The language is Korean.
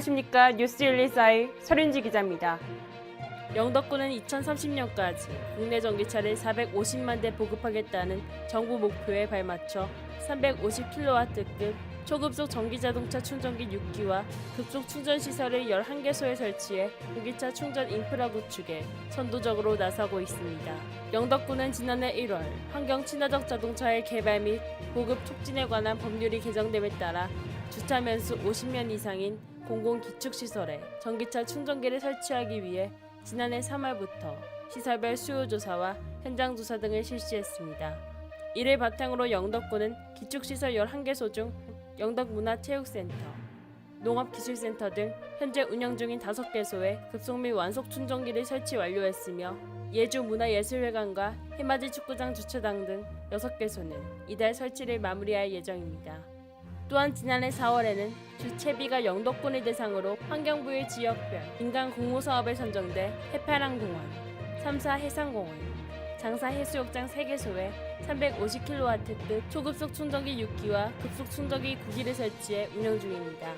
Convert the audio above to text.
안녕하십니까 뉴스 114의 설윤지 기자입니다. 영덕군은 2030년까지 국내 전기차를 450만 대 보급하겠다는 정부 목표에 발맞춰 350kW급 초급속 전기자동차 충전기 6기와 급속 충전 시설을 11개소에 설치해 전기차 충전 인프라 구축에 선도적으로 나서고 있습니다. 영덕군은 지난해 1월 환경 친화적 자동차의 개발 및 보급 촉진에 관한 법률이 개정됨에 따라 주차 면수 50년 이상인 공공기축시설에 전기차 충전기를 설치하기 위해 지난해 3월부터 시설별 수요 조사와 현장 조사 등을 실시했습니다. 이를 바탕으로 영덕군은 기축시설 11개소 중 영덕문화체육센터, 농업기술센터 등 현재 운영 중인 5개소에 급속 및 완속 충전기를 설치 완료했으며 예주문화예술회관과 해맞이 축구장 주차장 등 6개소는 이달 설치를 마무리할 예정입니다. 또한 지난해 4월에는 주 채비가 영덕군을 대상으로 환경부의 지역별 민간 공모 사업에 선정돼 해파랑공원, 3사 해상공원, 장사 해수욕장 3개소에 350kW급 초급속 충전기 6기와 급속 충전기 9기를 설치해 운영 중입니다.